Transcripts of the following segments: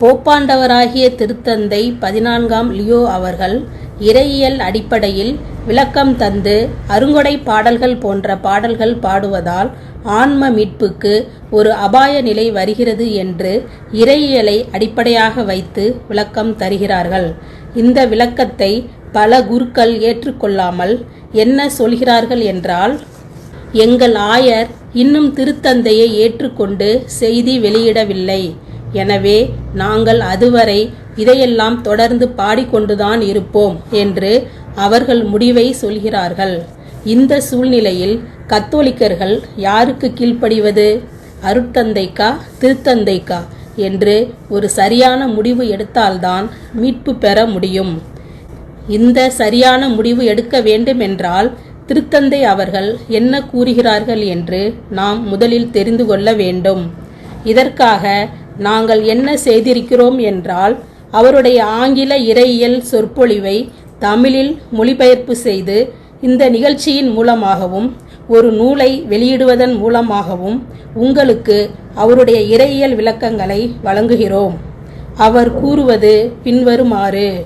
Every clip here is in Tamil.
போப்பாண்டவராகிய திருத்தந்தை பதினான்காம் லியோ அவர்கள் இறையியல் அடிப்படையில் விளக்கம் தந்து அருங்கொடை பாடல்கள் போன்ற பாடல்கள் பாடுவதால் ஆன்ம மீட்புக்கு ஒரு அபாய நிலை வருகிறது என்று இறையியலை அடிப்படையாக வைத்து விளக்கம் தருகிறார்கள். இந்த விளக்கத்தை பல குருக்கள் ஏற்றுக்கொள்ளாமல் என்ன சொல்கிறார்கள் என்றால் எங்கள் ஆயர் இன்னும் திருத்தந்தையை ஏற்றுக்கொண்டு செய்தி வெளியிடவில்லை. எனவே நாங்கள் அதுவரை இதையெல்லாம் தொடர்ந்து பாடிக்கொண்டுதான் இருப்போம் என்று அவர்கள் முடிவை சொல்கிறார்கள். இந்த சூழ்நிலையில் கத்தோலிக்கர்கள் யாருக்கு கீழ்ப்படிவது? அருட்தந்தைக்கா திருத்தந்தைக்கா என்று ஒரு சரியான முடிவு எடுத்தால்தான் மீட்பு பெற முடியும். இந்த சரியான முடிவு எடுக்க வேண்டுமென்றால் திருத்தந்தை அவர்கள் என்ன கூறுகிறார்கள் என்று நாம் முதலில் தெரிந்து கொள்ள வேண்டும். இதற்காக நாங்கள் என்ன செய்திருக்கிறோம் என்றால் அவருடைய ஆங்கில இறையியல் சொற்பொழிவை தமிழில் மொழிபெயர்ப்பு செய்து இந்த நிகழ்ச்சியின் மூலமாகவும் ஒரு நூலை வெளியிடுவதன் மூலமாகவும் உங்களுக்கு அவருடைய இறையியல் விளக்கங்களை வழங்குகிறோம். அவர் கூறுவது பின்வருமாறு.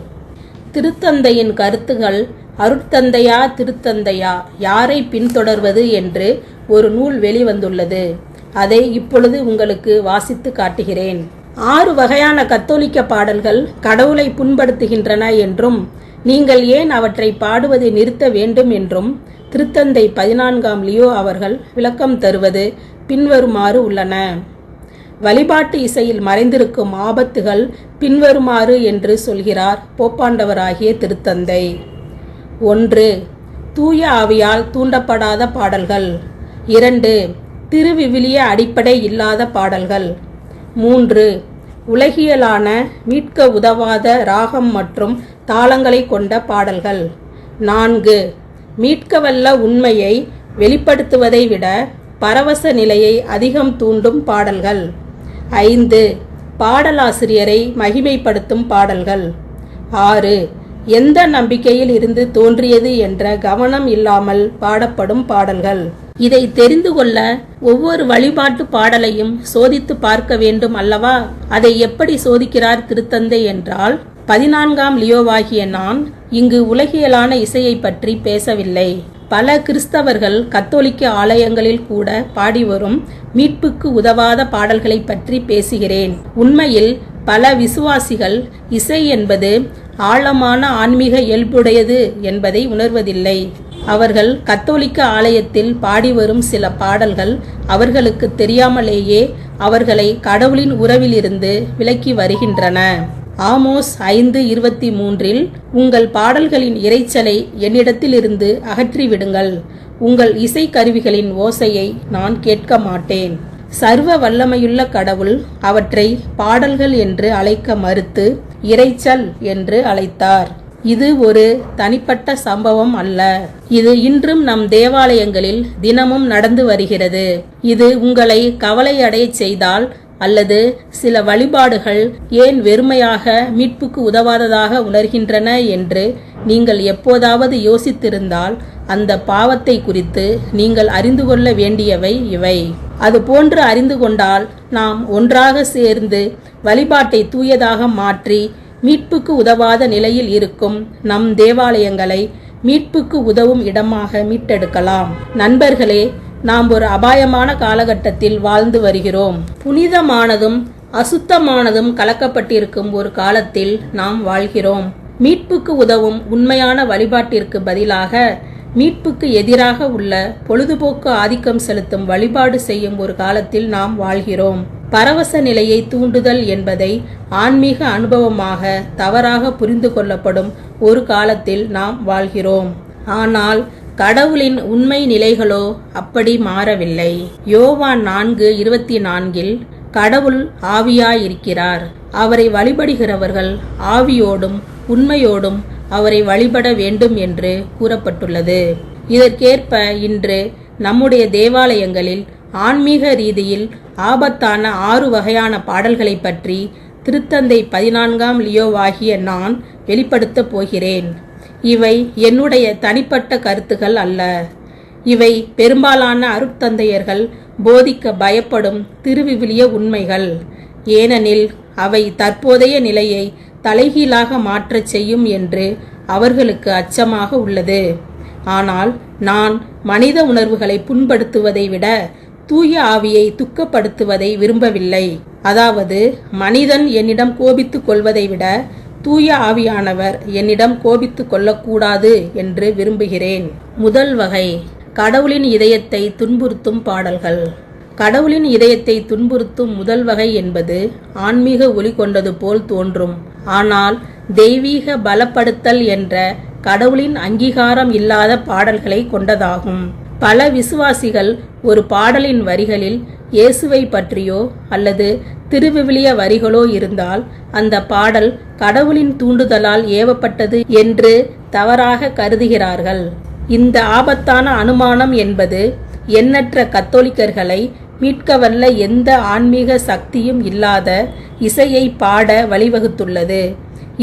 திருத்தந்தையின் கருத்துகள் அருட்தந்தையா திருத்தந்தையா யாரை பின்தொடர்வது என்று ஒரு நூல் வெளிவந்துள்ளது. அதை இப்பொழுது உங்களுக்கு வாசித்து காட்டுகிறேன். ஆறு வகையான கத்தோலிக்க பாடல்கள் கடவுளை புண்படுத்துகின்றன என்றும் நீங்கள் ஏன் அவற்றை பாடுவதை நிறுத்த வேண்டும் என்றும் திருத்தந்தை பதினான்காம் லியோ அவர்கள் விளக்கம் தருவது பின்வருமாறு உள்ளன. வழிபாட்டு இசையில் மறைந்திருக்கும் ஆபத்துகள் பின்வருமாறு என்று சொல்கிறார் போப்பாண்டவராகிய திருத்தந்தை. ஒன்று தூய ஆவியால் தூண்டப்படாத பாடல்கள். இரண்டு திருவிவிலிய அடிப்படை இல்லாத பாடல்கள். மூன்று உலகியலான மீட்க உதவாத ராகம் மற்றும் தாளங்களை கொண்ட பாடல்கள். நான்கு மீட்கவல்ல உண்மையை வெளிப்படுத்துவதை விட பரவச நிலையை அதிகம் தூண்டும் பாடல்கள். ஐந்து பாடலாசிரியரை மகிமைப்படுத்தும் பாடல்கள். ஆறு எந்த நம்பிக்கையில் இருந்து தோன்றியது என்ற கவனம் இல்லாமல் பாடப்படும் பாடல்கள். இதை தெரிந்து கொள்ள ஒவ்வொரு வழிபாட்டு பாடலையும் சோதித்து பார்க்க வேண்டும் அல்லவா? அதை எப்படி சோதிக்கிறார் திருத்தந்தை என்றால் பதினான்காம் லியோவாகிய நான் இங்கு உலகியலான இசையை பற்றி பேசவில்லை. பல கிறிஸ்தவர்கள் கத்தோலிக்க ஆலயங்களில் கூட பாடி வரும் மீட்புக்கு உதவாத பாடல்களை பற்றி பேசுகிறேன். உண்மையில் பல விசுவாசிகள் இசை என்பது ஆழமான ஆன்மீக இயல்புடையது என்பதை உணர்வதில்லை. அவர்கள் கத்தோலிக்க ஆலயத்தில் பாடி வரும் சில பாடல்கள் அவர்களுக்கு தெரியாமலேயே அவர்களை கடவுளின் உறவிலிருந்து விலக்கி வருகின்றன. ஆமோஸ் ஐந்து இருபத்தி மூன்றில் உங்கள் பாடல்களின் இரைச்சலை என்னிடத்திலிருந்து அகற்றிவிடுங்கள். உங்கள் இசைக்கருவிகளின் ஓசையை நான் கேட்க மாட்டேன். சர்வ வல்லமையுள்ள கடவுள் அவற்றை பாடல்கள் என்று அழைக்க மறுத்து இரைச்சல் என்று அழைத்தார். இது ஒரு தனிப்பட்ட சம்பவம் அல்ல. இது இன்றும் நம் தேவாலயங்களில் தினமும் நடந்து வருகிறது. இது உங்களை கவலையடைய செய்தால் அல்லது சில வழிபாடுகள் ஏன் வெறுமையாக மீட்புக்கு உதவாததாக உணர்கின்றன என்று நீங்கள் எப்போதாவது யோசித்திருந்தால் அந்த பாவத்தை குறித்து நீங்கள் அறிந்து கொள்ள வேண்டியவை இவை. அது போன்று அறிந்து கொண்டால் நாம் ஒன்றாக சேர்ந்து வழிபாட்டை தூயதாக மாற்றி மீட்புக்கு உதவாத நிலையில் இருக்கும் நம் தேவாலயங்களை மீட்புக்கு உதவும் இடமாக மீட்டெடுக்கலாம். நண்பர்களே நாம் ஒரு அபாயமான காலகட்டத்தில் வாழ்ந்து வருகிறோம். புனிதமானதும் அசுத்தமானதும் கலக்கப்பட்டிருக்கும் ஒரு காலத்தில் நாம் வாழ்கிறோம். மீட்புக்கு உதவும் உண்மையான வழிபாட்டிற்கு பதிலாக மீட்புக்கு எதிராக உள்ள பொழுதுபோக்கு ஆதிக்கம் செலுத்தும் வழிபாடு செய்யும் ஒரு காலத்தில் நாம் வாழ்கிறோம். பரவச நிலையை தூண்டுதல் என்பதை ஆன்மீக அனுபவமாக தவறாக புரிந்து கொள்ளப்படும் ஒரு காலத்தில் நாம் வாழ்கிறோம். ஆனால் கடவுளின் உண்மை நிலைகளோ அப்படி மாறவில்லை. யோவான் நான்கு இருபத்தி நான்கில் கடவுள் ஆவியாயிருக்கிறார். அவரை வழிபடுகிறவர்கள் ஆவியோடும் உண்மையோடும் அவரை வழிபட வேண்டும் என்று கூறப்பட்டுள்ளது. இதற்கேற்ப இன்று நம்முடைய தேவாலயங்களில் ஆன்மீக ரீதியில் ஆபத்தான ஆறு வகையான பாடல்களை பற்றி திருத்தந்தை பதினான்காம் லியோவாகிய நான் வெளிப்படுத்தப் போகிறேன். இவை என்னுடைய தனிப்பட்ட கருத்துகள் அல்ல. இவை பெரும்பாலான அருட்தந்தையர்கள் போதிக்க பயப்படும் திருவிவிலிய உண்மைகள். ஏனெனில் அவை தற்போதைய நிலையை தலைகீழாக மாற்றச் செய்யும் என்று அவர்களுக்கு அச்சமாக உள்ளது. ஆனால் நான் மனித உணர்வுகளை புண்படுத்துவதை விட தூய ஆவியை துக்கப்படுத்துவதை விரும்பவில்லை. அதாவது மனிதன் என்னிடம் கோபித்துக் கொள்வதை விட தூய ஆவியானவர் என்னிடம் கோபித்துக் கொள்ளக்கூடாது என்று விரும்புகிறேன். முதல் வகை கடவுளின் இதயத்தை துன்புறுத்தும் பாடல்கள். கடவுளின் இதயத்தை துன்புறுத்தும் முதல் வகை என்பது ஆன்மீக ஒளி கொண்டது போல் தோன்றும். ஆனால் தெய்வீக பலப்படுத்தல் என்ற கடவுளின் அங்கீகாரம் இல்லாத பாடல்களை கொண்டதாகும். பல விசுவாசிகள் ஒரு பாடலின் வரிகளில் இயேசுவை பற்றியோ அல்லது திருவிவிலிய வரிகளோ இருந்தால் அந்த பாடல் கடவுளின் தூண்டுதலால் ஏவப்பட்டது என்று தவறாக கருதுகிறார்கள். இந்த ஆபத்தான அனுமானம் என்பது எண்ணற்ற கத்தோலிக்கர்களை மீட்கவல்ல எந்த ஆன்மீக சக்தியும் இல்லாத இசையை பாட வழிவகுத்துள்ளது.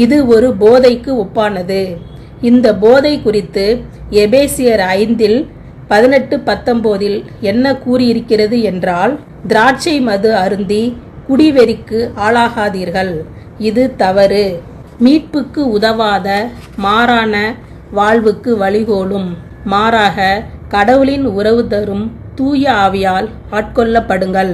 இது ஒரு போதைக்கு ஒப்பானது. இந்த போதை குறித்து எபேசியர் ஐந்தில் பதினெட்டு பத்தொம்போதில் என்ன கூறியிருக்கிறது என்றால் திராட்சை மது அருந்தி குடிவெறிக்கு ஆளாகாதீர்கள். இது தவறு. மீட்புக்கு உதவாத மாறான வாழ்வுக்கு வழிகோலும். மாறாக கடவுளின் உறவு தரும் தூய ஆவியால் ஆட்கொள்ளப்படுங்கள்.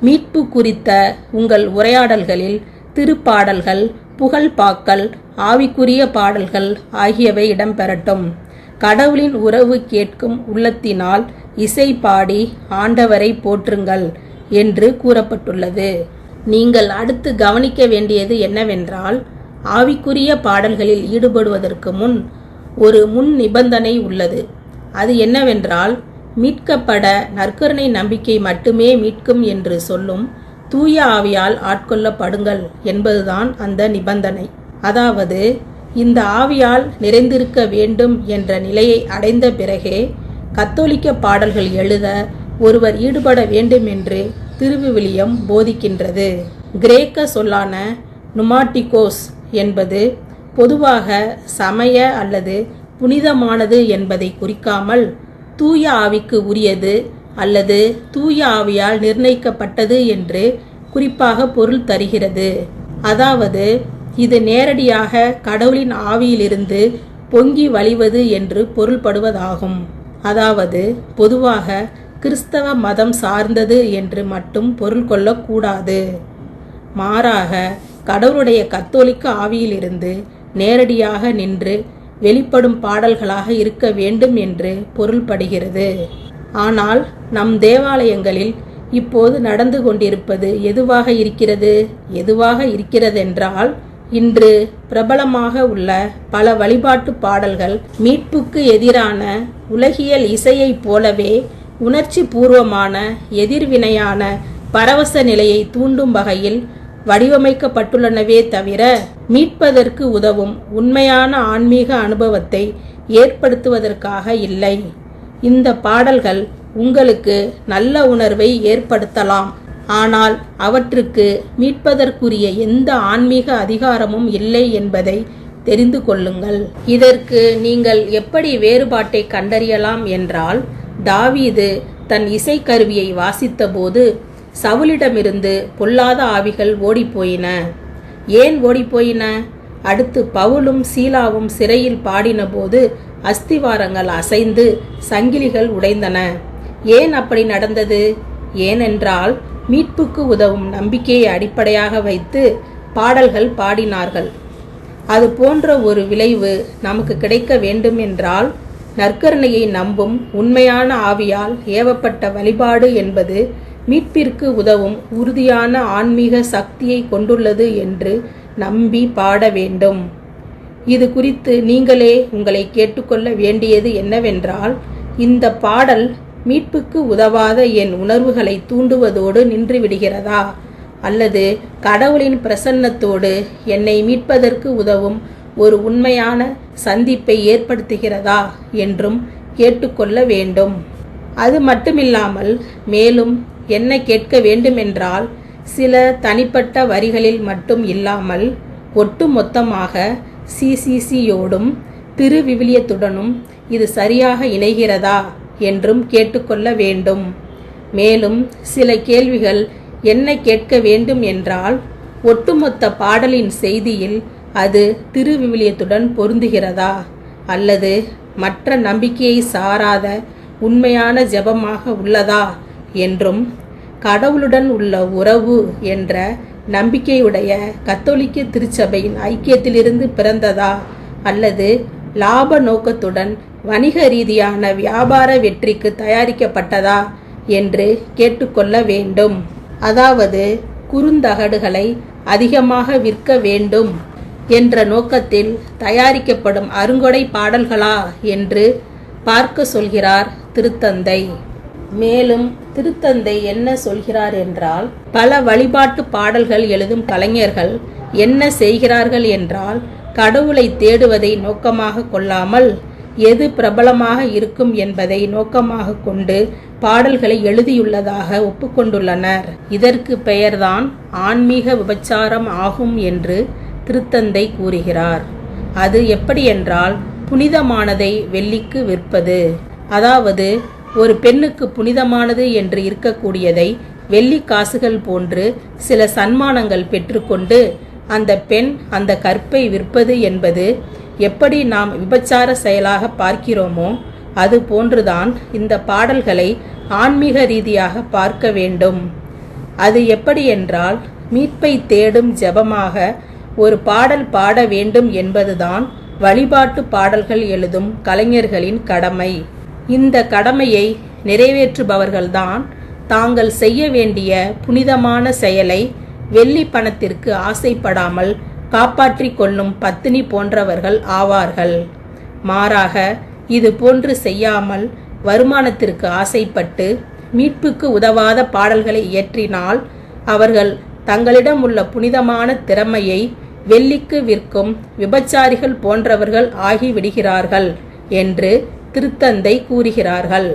மீட்பு குறித்த உங்கள் உரையாடல்களில் திருப்பாடல்கள் புகழ்பாக்கள் ஆவிக்குரிய பாடல்கள் ஆகியவை இடம்பெறட்டும். கடவுளின் உறவு கேட்கும் உள்ளத்தினால் இசை பாடி ஆண்டவரை போற்றுங்கள் என்று கூறப்பட்டுள்ளது. நீங்கள் அடுத்து கவனிக்க வேண்டியது என்னவென்றால் ஆவிக்குரிய பாடல்களில் ஈடுபடுவதற்கு முன் ஒரு முன் நிபந்தனை உள்ளது. அது என்னவென்றால் மீட்கப்பட நற்கருணை நம்பிக்கை மட்டுமே மீட்கும் என்று சொல்லும் தூய ஆவியால் ஆட்கொள்ளப்படுங்கள் என்பதுதான் அந்த நிபந்தனை. அதாவது இந்த ஆவியால் நிறைந்திருக்க வேண்டும் என்ற நிலையை அடைந்த பிறகே கத்தோலிக்க பாடல்கள் எழுத ஒருவர் ஈடுபட வேண்டும் என்று திருவிவிலியம் போதிக்கின்றது. கிரேக்க சொல்லான நுமாட்டிகோஸ் என்பது பொதுவாக சமய அல்லது புனிதமானது என்பதை குறிக்காமல் தூய ஆவிக்கு உரியது அல்லது தூய ஆவியால் நிர்ணயிக்கப்பட்டது என்று குறிப்பாக பொருள் தருகிறது. அதாவது இது நேரடியாக கடவுளின் ஆவியிலிருந்து பொங்கி வழிவது என்று பொருள்படுவதாகும். அதாவது பொதுவாக கிறிஸ்தவ மதம் சார்ந்தது என்று மட்டும் பொருள் கொள்ளக்கூடாது. மாறாக கடவுளுடைய கத்தோலிக்க ஆவியிலிருந்து நேரடியாக நின்று வெளிப்படும் பாடல்களாக இருக்க வேண்டும் என்று பொருள்படுகிறது. ஆனால் நம் தேவாலயங்களில் இப்போது நடந்து கொண்டிருப்பது எதுவாக இருக்கிறது? எதுவாக இருக்கிறதென்றால் இன்று பிரபலமாக உள்ள பல வழிபாட்டு பாடல்கள் மீட்புக்கு எதிரான உலகியல் இசையைப் போலவே உணர்ச்சி பூர்வமான எதிர்வினையான பரவச நிலையை தூண்டும் வகையில் வடிவமைக்கப்பட்டுள்ளனவே தவிர மீட்பதற்கு உதவும் உண்மையான ஆன்மீக அனுபவத்தை ஏற்படுத்துவதற்காக இல்லை. இந்த பாடல்கள் உங்களுக்கு நல்ல உணர்வை ஏற்படுத்தலாம். ஆனால் அவற்றுக்கு மீட்பதற்குரிய எந்த ஆன்மீக அதிகாரமும் இல்லை என்பதை தெரிந்து கொள்ளுங்கள். இதற்கு நீங்கள் எப்படி வேறுபாட்டை கண்டறியலாம் என்றால் தாவீது தன் இசைக்கருவியை வாசித்தபோது சவுலிடமிருந்து பொல்லாத ஆவிகள் ஓடிப்போயின. ஏன் ஓடிப்போயின? அடுத்து பவுலும் சீலாவும் சிறையில் பாடினபோது அஸ்திவாரங்கள் அசைந்து சங்கிலிகள் உடைந்தன. ஏன் அப்படி நடந்தது? ஏனென்றால் மீட்புக்கு உதவும் நம்பிக்கையை அடிப்படையாக வைத்து பாடல்கள் பாடினார்கள். அது போன்ற ஒரு விளைவு நமக்கு கிடைக்க வேண்டும் என்றால் நற்கருணையை நம்பும் உண்மையான ஆவியால் ஏவப்பட்ட வழிபாடு என்பது மீட்பிற்கு உதவும் உறுதியான ஆன்மீக சக்தியை கொண்டுள்ளது என்று நம்பி பாட வேண்டும். இது குறித்து நீங்களே உங்களை கேட்டுக்கொள்ள வேண்டியது என்னவென்றால் இந்த பாடல் மீட்புக்கு உதவாத என் உணர்வுகளை தூண்டுவதோடு நின்று விடுகிறதா அல்லது கடவுளின் பிரசன்னத்தோடு என்னை மீட்பதற்கு உதவும் ஒரு உண்மையான சந்திப்பை ஏற்படுத்துகிறதா என்றும் கேட்டுக்கொள்ள வேண்டும். அது மட்டுமில்லாமல் மேலும் என்ன கேட்க வேண்டுமென்றால் சில தனிப்பட்ட வரிகளில் மட்டும் இல்லாமல் ஒட்டுமொத்தமாக சிசிசியோடும் திருவிவிலியத்துடனும் இது சரியாக இணைகிறதா என்றும் கேட்டுக்கொள்ள வேண்டும். மேலும் சில கேள்விகள் என்ன கேட்க வேண்டும் என்றால் ஒட்டுமொத்த பாடலின் செய்தியில் அது திருவிவிலியத்துடன் பொருந்துகிறதா அல்லது மற்ற நம்பிக்கையை சாராத உண்மையான ஜெபமாக உள்ளதா என்றும் கடவுளுடன் உள்ள உறவு என்ற நம்பிக்கையுடைய கத்தோலிக்க திருச்சபையின் ஐக்கியத்திலிருந்து பிறந்ததா? அல்லது லாப நோக்கத்துடன் வணிக ரீதியான வியாபார வெற்றிக்கு தயாரிக்கப்பட்டதா? என்று கேட்டுக்கொள்ள வேண்டும். அதாவது குறுந்தகடுகளை அதிகமாக விற்க வேண்டும் என்ற நோக்கத்தில் தயாரிக்கப்படும் அருங்கொடை பாடல்களா? என்று பார்க்க சொல்கிறார் திருத்தந்தை. மேலும் திருத்தந்தை என்ன சொல்கிறார் என்றால் பல வழிபாட்டு பாடல்கள் எழுதும் கலைஞர்கள் என்ன செய்கிறார்கள் என்றால் கடவுளை தேடுவதை நோக்கமாக கொள்ளாமல் எது பிரபலமாக இருக்கும் என்பதை நோக்கமாக கொண்டு பாடல்களை எழுதியுள்ளதாக ஒப்புக்கொண்டுள்ளனர். இதற்கு பெயர்தான் ஆன்மீக விபச்சாரம் ஆகும் என்று திருத்தந்தை கூறுகிறார். அது எப்படி என்றால் புனிதமானதை வெள்ளிக்கு விற்பது. அதாவது ஒரு பெண்ணுக்கு புனிதமானது என்று இருக்கக்கூடியதை வெள்ளி காசுகள் போன்று சில சன்மானங்கள் பெற்றுக்கொண்டு அந்த பெண் அந்த கற்பை விற்பது என்பது எப்படி நாம் விபச்சார செயலாக பார்க்கிறோமோ அது போன்றுதான் இந்த பாடல்களை ஆன்மீக ரீதியாக பார்க்க வேண்டும். அது எப்படி என்றால் மீட்பை தேடும் ஜெபமாக ஒரு பாடல் பாட வேண்டும் என்பதுதான் வழிபாட்டு பாடல்கள் எழுதும் கலைஞர்களின் கடமை. இந்த கடமையை நிறைவேற்றுபவர்கள்தான் தாங்கள் செய்ய வேண்டிய புனிதமான செயலை வெள்ளி பணத்திற்கு ஆசைப்படாமல் காப்பாற்றிக் கொள்ளும் பத்தினி போன்றவர்கள் ஆவார்கள். மாறாக இது போன்று செய்யாமல் வருமானத்திற்கு ஆசைப்பட்டு மீட்புக்கு உதவாத பாடல்களை இயற்றினால் அவர்கள் தங்களிடம் உள்ள புனிதமான திறமையை வெள்ளிக்கு விற்கும் விபச்சாரிகள் போன்றவர்கள் ஆகிவிடுகிறார்கள் என்று திருத்தந்தை கூறுகிறார்கள்.